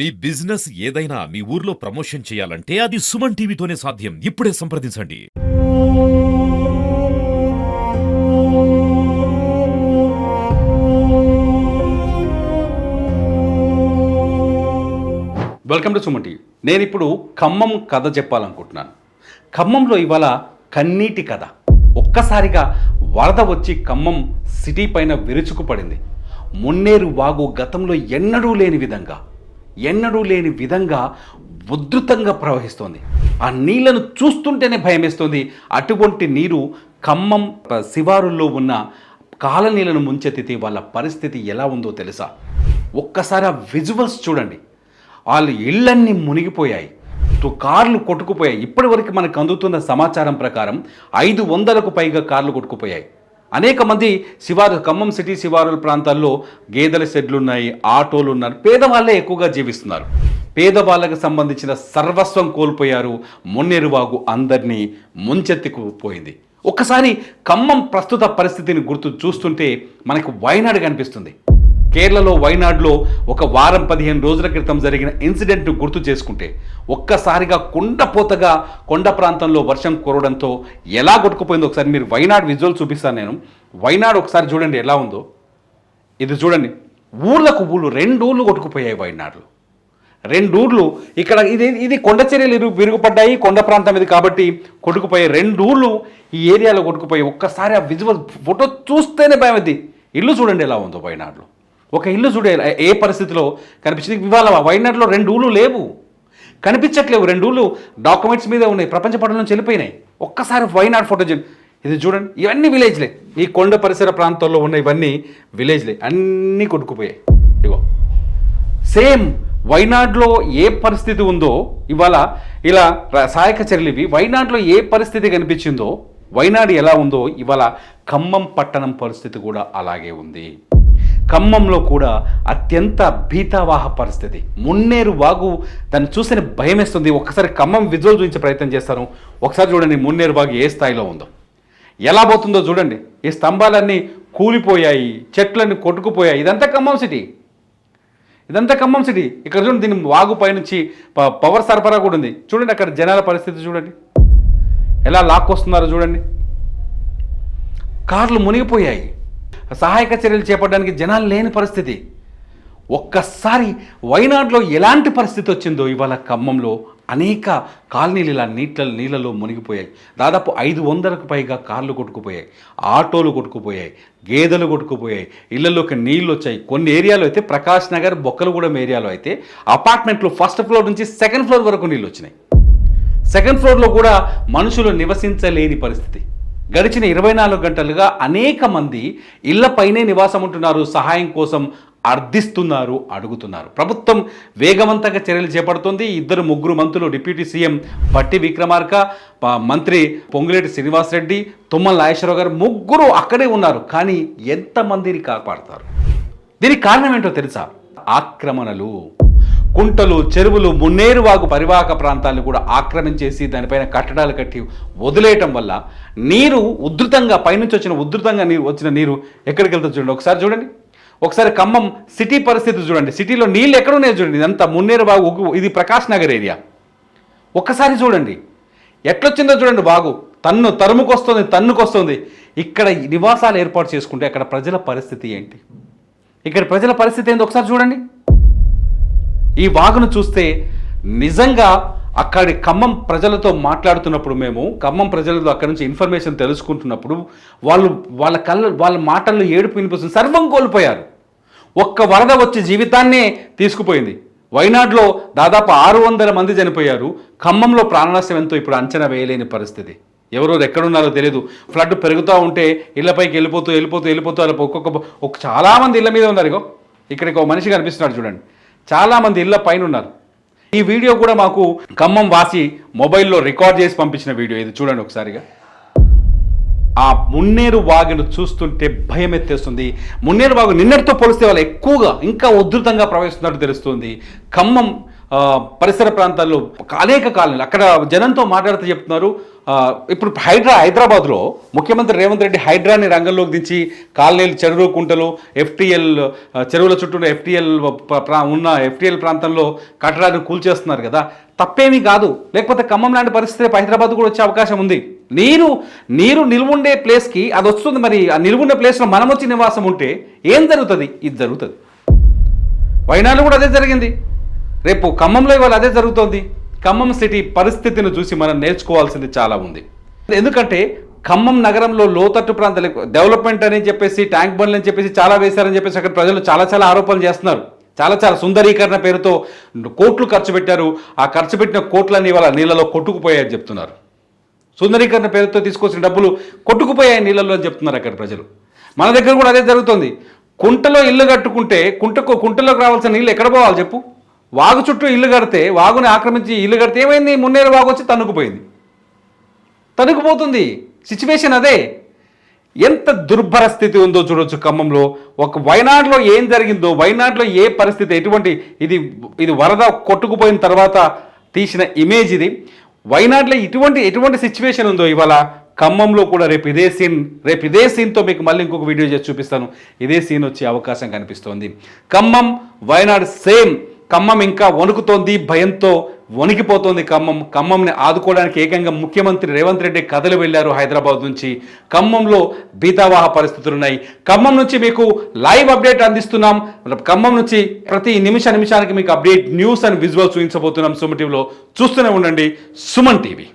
మీ business ఏదైనా మీ ఊర్లో promotion చేయాలంటే అది సుమన్ టీవీతోనే సాధ్యం. ఇప్పుడే సంప్రదించండి. వెల్కమ్ టు సుమన్ టీవీ నేను ఇప్పుడు ఖమ్మం కథ చెప్పాలనుకుంటున్నాను. ఖమ్మంలో ఇవాళ కన్నీటి కథ. ఒక్కసారిగా వరద వచ్చి ఖమ్మం సిటీ పైన విరుచుకుపడింది. మున్నేరు వాగు గతంలో ఎన్నడూ లేని విధంగా. ఎన్నడూ లేని విధంగా ఉధృతంగా ప్రవహిస్తోంది. ఆ నీళ్ళను చూస్తుంటేనే భయమేస్తోంది. అటువంటి నీరు ఖమ్మం శివారుల్లో ఉన్న కాలనీలను ముంచెత్తితే వాళ్ళ పరిస్థితి ఎలా ఉందో తెలుసా? ఒక్కసారి ఆ విజువల్స్ చూడండి. వాళ్ళ ఇళ్ళన్నీ మునిగిపోయాయి. కార్లు కొట్టుకుపోయాయి. ఇప్పటి వరకు మనకు అందుతున్న సమాచారం ప్రకారం ఐదు వందలకు పైగా కార్లు కొట్టుకుపోయాయి. అనేక మంది శివారు ఖమ్మం సిటీ శివారుల ప్రాంతాల్లో గేదెల షెడ్లు ఉన్నాయి ఆటోలు ఉన్నారు పేదవాళ్ళే ఎక్కువగా జీవిస్తున్నారు. పేదవాళ్ళకు సంబంధించిన సర్వస్వం కోల్పోయారు. మొన్నేరువాగు అందరినీ ముంచెత్తుకుపోయింది ఒక్కసారి ఖమ్మం ప్రస్తుత పరిస్థితిని గుర్తు చూస్తుంటే మనకు వైనాడు కనిపిస్తుంది. కేరళలో వైనాడులో ఒక వారం పదిహేను రోజుల క్రితం జరిగిన ఇన్సిడెంట్ను గుర్తు చేసుకుంటే ఒక్కసారిగా కొండపోతగా కొండ ప్రాంతంలో వర్షం కురవడంతో ఎలా కొట్టుకుపోయిందో ఒకసారి మీరు వైనాడు విజువల్ చూపిస్తాను నేను. వైనాడు ఒకసారి చూడండి ఎలా ఉందో. ఇది చూడండి. ఊళ్ళకు ఊళ్ళు రెండు ఊళ్ళు కొట్టుకుపోయాయి వైనాడ్లు. రెండు ఊర్లు ఇక్కడ ఇది ఇది కొండ చర్యలు విరుగుపడ్డాయి కొండ ప్రాంతం ఇది కాబట్టి కొట్టుకుపోయే రెండు ఊర్లు ఈ ఏరియాలో కొట్టుకుపోయి ఒక్కసారి ఆ విజువల్ ఫోటో చూస్తేనే భయం ఇది ఇల్లు చూడండి ఎలా ఉందో వైనాడులో. ఒక ఇల్లు చూడే ఏ పరిస్థితిలో కనిపించింది? ఇవాళ వైనాడులో రెండు ఊళ్ళు లేవు. కనిపించట్లేవు రెండు ఊళ్ళు. డాక్యుమెంట్స్ మీద ఉన్నాయి. ప్రపంచ పటం నుంచి వెళ్ళిపోయినాయి. ఒక్కసారి వైనాడు ఫోటో ఇది చూడండి. ఇవన్నీ విలేజ్లే ఈ కొండ పరిసర ప్రాంతాల్లో ఉన్న ఇవన్నీ విలేజ్లే అన్నీ కొట్టుకుపోయాయి. ఇగో. సేమ్ వైనాడ్లో ఏ పరిస్థితి ఉందో ఇవాళ ఇలా ర- సహాయక చర్యలు ఇవి. వైనాడ్లో ఏ పరిస్థితి కనిపించిందో వైనాడు ఎలా ఉందో ఇవాళ ఖమ్మం పట్టణం పరిస్థితి కూడా అలాగే ఉంది. ఖమ్మంలో కూడా అత్యంత భీతావాహ పరిస్థితి. మున్నేరు వాగు దాన్ని చూస్తే భయం వేస్తుంది ఒకసారి ఖమ్మం విజువల్ చూపించే ప్రయత్నం చేస్తాను. ఒకసారి చూడండి మున్నేరు వాగు ఏ స్థాయిలో ఉందో. ఎలా పోతుందో చూడండి. ఈ స్తంభాలన్నీ కూలిపోయాయి. చెట్లన్నీ కొట్టుకుపోయాయి. ఇదంతా ఖమ్మం సిటీ. ఇదంతా ఖమ్మం సిటీ. ఇక్కడ చూడండి దీని వాగు పైనుంచి ప- పవర్ సరఫరా కూడా ఉంది. చూడండి అక్కడ జనాల పరిస్థితి చూడండి. ఎలా లాక్కొస్తున్నారో చూడండి. కార్లు మునిగిపోయాయి. సహాయక చర్యలు చేపట్టడానికి జనాలు లేని పరిస్థితి. ఒక్కసారి వైనాడులో ఎలాంటి పరిస్థితి వచ్చిందో ఇవాళ ఖమ్మంలో అనేక కాలనీలు ఇలా నీళ్ళ నీళ్ళలో మునిగిపోయాయి. దాదాపు ఐదు వందలకు పైగా కార్లు కొట్టుకుపోయాయి. ఆటోలు కొట్టుకుపోయాయి. గేదెలు కొట్టుకుపోయాయి. ఇళ్ళలోకి నీళ్ళు వచ్చాయి. కొన్ని ఏరియాలో అయితే ప్రకాష్ నగర్ బొక్కలగూడెం ఏరియాలో అయితే అపార్ట్మెంట్లు ఫస్ట్ ఫ్లోర్ నుంచి సెకండ్ ఫ్లోర్ వరకు నీళ్ళు వచ్చినాయి. సెకండ్ ఫ్లోర్లో కూడా మనుషులు నివసించలేని పరిస్థితి. గడిచిన ఇరవై నాలుగు గంటలుగా అనేక మంది ఇళ్ళపైనే నివాసం ఉంటున్నారు సహాయం కోసం అర్థిస్తున్నారు అడుగుతున్నారు. ప్రభుత్వం వేగవంతంగా చర్యలు చేపడుతుంది. ఇద్దరు ముగ్గురు మంత్రులు డిప్యూటీ సీఎం బట్టి విక్రమార్క ప- మంత్రి పొంగులేటి శ్రీనివాసరెడ్డి తుమ్మల నాగేశ్వరరావు గారు ముగ్గురు అక్కడే ఉన్నారు. కానీ ఎంతమందిని కాపాడతారు? దీనికి కారణం ఏంటో తెలుసా? ఆక్రమణలు. కుంటలు చెరువులు మున్నేరువాగు పరివాహక ప్రాంతాలను కూడా ఆక్రమించేసి దానిపైన కట్టడాలు కట్టి వదిలేయటం వల్ల నీరు ఉధృతంగా పైనుంచి వచ్చిన ఉధృతంగా నీరు వచ్చిన నీరు ఎక్కడికి వెళ్తుంది చూడండి. ఒకసారి చూడండి. ఒకసారి ఖమ్మం సిటీ పరిస్థితి చూడండి. సిటీలో నీళ్ళు ఎక్కడ ఉన్నాయి చూడండి. ఇదంతా మున్నేరువాగు ఉగ్గు- ఇది ప్రకాష్ నగర్ ఏరియా. ఒక్కసారి చూడండి. ఎట్లొచ్చిందో చూడండి బాగు. తన్ను తరుముకొస్తుంది తన్నుకొస్తుంది. ఇక్కడ నివాసాలు ఏర్పాటు చేసుకుంటే అక్కడ ప్రజల పరిస్థితి ఏంటి? ఇక్కడ ప్రజల పరిస్థితి ఏంటి ఒకసారి చూడండి. ఈ వాగును చూస్తే నిజంగా అక్కడి ఖమ్మం ప్రజలతో మాట్లాడుతున్నప్పుడు మేము ఖమ్మం ప్రజలతో అక్కడి నుంచి ఇన్ఫర్మేషన్ తెలుసుకుంటున్నప్పుడు వాళ్ళు వాళ్ళ కళ్ళ వాళ్ళ మాటల్లో ఏడుపు వినిపిస్తుంది. సర్వం కోల్పోయారు. ఒక్క వరద వచ్చి జీవితాన్నే తీసుకుపోయింది. వైనాడులో దాదాపు ఆరు వందల మంది చనిపోయారు. ఖమ్మంలో ప్రాణనాశం ఎంతో ఇప్పుడు అంచనా వేయలేని పరిస్థితి. ఎవరో ఎక్కడున్నారో తెలియదు ఫ్లడ్ పెరుగుతూ ఉంటే ఇళ్ళపైకి వెళ్ళిపోతూ వెళ్ళిపోతూ వెళ్ళిపోతూ అలా ఒక్కొక్క ఒక చాలామంది ఇళ్ళ మీద ఉన్నారు. ఇగో ఇక్కడికి ఒక మనిషి కనిపిస్తున్నాడు చూడండి. చాలామంది ఇళ్ళ పైన ఉన్నారు ఈ వీడియో కూడా మాకు ఖమ్మం వాసి మొబైల్లో రికార్డ్ చేసి పంపించిన వీడియో. ఇది చూడండి ఒకసారిగా. ఆ మున్నేరు వాగును చూస్తుంటే భయం ఎత్తేస్తుంది. మున్నేరు వాగు నిన్నటితో పోలిస్తే వాళ్ళు ఎక్కువగా ఇంకా ఉధృతంగా ప్రవహిస్తున్నట్టు తెలుస్తుంది. ఖమ్మం పరిసర ప్రాంతాల్లో అనేక కాలనీలు. అక్కడ జనంతో మాట్లాడుతూ చెప్తున్నారు. ఇప్పుడు హైడ్రా హైదరాబాద్లో ముఖ్యమంత్రి రేవంత్ రెడ్డి హైడ్రాని రంగంలోకి దించి కాలనీలు చెరువు కుంటలు ఎఫ్టీఎల్ చెరువుల చుట్టూ ఎఫ్టీఎల్ ఉన్న ఎఫ్టీఎల్ ప్రాంతంలో కట్టడాన్ని కూల్చేస్తున్నారు కదా. తప్పేమీ కాదు. లేకపోతే ఖమ్మం లాంటి పరిస్థితి హైదరాబాద్ కూడా వచ్చే అవకాశం ఉంది. నీరు నీరు నిల్వుండే ప్లేస్కి అది వస్తుంది మరి. ఆ నిల్వుండే ప్లేస్లో మనం వచ్చి నివాసం ఉంటే ఏం జరుగుతుంది? ఇది జరుగుతుంది. వైనాడు కూడా అదే జరిగింది. రేపు ఖమ్మంలో ఇవాళ అదే జరుగుతోంది. ఖమ్మం సిటీ పరిస్థితిని చూసి మనం నేర్చుకోవాల్సింది చాలా ఉంది. ఎందుకంటే ఖమ్మం నగరంలో లోతట్టు ప్రాంతాలు డెవలప్మెంట్ అని చెప్పేసి ట్యాంక్ బండ్లు అని చెప్పేసి చాలా వేశారని చెప్పేసి అక్కడ ప్రజలు చాలా చాలా ఆరోపణలు చేస్తున్నారు. చాలా చాలా సుందరీకరణ పేరుతో కోట్లు ఖర్చు పెట్టారు. ఆ ఖర్చు పెట్టిన కోట్లన్నీ ఇవాళ నీళ్ళలో కొట్టుకుపోయాయని చెప్తున్నారు. సుందరీకరణ పేరుతో తీసుకొచ్చిన డబ్బులు కొట్టుకుపోయాయి నీళ్ళలో అని చెప్తున్నారు అక్కడ ప్రజలు. మన దగ్గర కూడా అదే జరుగుతుంది. కుంటలో ఇల్లు కట్టుకుంటే కుంటకు కుంటలోకి రావాల్సిన నీళ్ళు ఎక్కడ పోవాలి చెప్పు? వాగు చుట్టూ ఇల్లు కడితే వాగుని ఆక్రమించి ఇల్లు కడితే ఏమైంది? మున్నేరు వాగు వచ్చి తన్నుకుపోయింది తనుకుపోతుంది సిచ్యువేషన్ అదే. ఎంత దుర్భర స్థితి ఉందో చూడొచ్చు ఖమ్మంలో. ఒక వైనాడులో ఏం జరిగిందో వైనాడులో ఏ పరిస్థితి ఎటువంటి ఇది ఇది వరద కొట్టుకుపోయిన తర్వాత తీసిన ఇమేజ్ ఇది. వైనాడులో ఇటువంటి ఎటువంటి సిచ్యువేషన్ ఉందో ఇవాళ ఖమ్మంలో కూడా రేపు ఇదే సీన్ రేపు ఇదే సీన్తో మీకు మళ్ళీ ఇంకొక వీడియో చేసి చూపిస్తాను. ఇదే సీన్ వచ్చే అవకాశం కనిపిస్తోంది. ఖమ్మం వైనాడు సేమ్. ఖమ్మం ఇంకా వణుకుతోంది భయంతో వణికిపోతోంది ఖమ్మం. ఖమ్మంని ఆదుకోవడానికి ఏకంగా ముఖ్యమంత్రి రేవంత్ రెడ్డి కథలు వెళ్ళారు హైదరాబాద్ నుంచి. ఖమ్మంలో బీతావాహ పరిస్థితులున్నాయి. ఖమ్మం నుంచి మీకు లైవ్ అప్డేట్ అందిస్తున్నాం. ఖమ్మం నుంచి ప్రతి నిమిష నిమిషానికి మీకు అప్డేట్ న్యూస్ అండ్ విజువల్ చూపించబోతున్నాం సుమన్ టీవీలో. చూస్తూనే ఉండండి. సుమన్ టీవీ.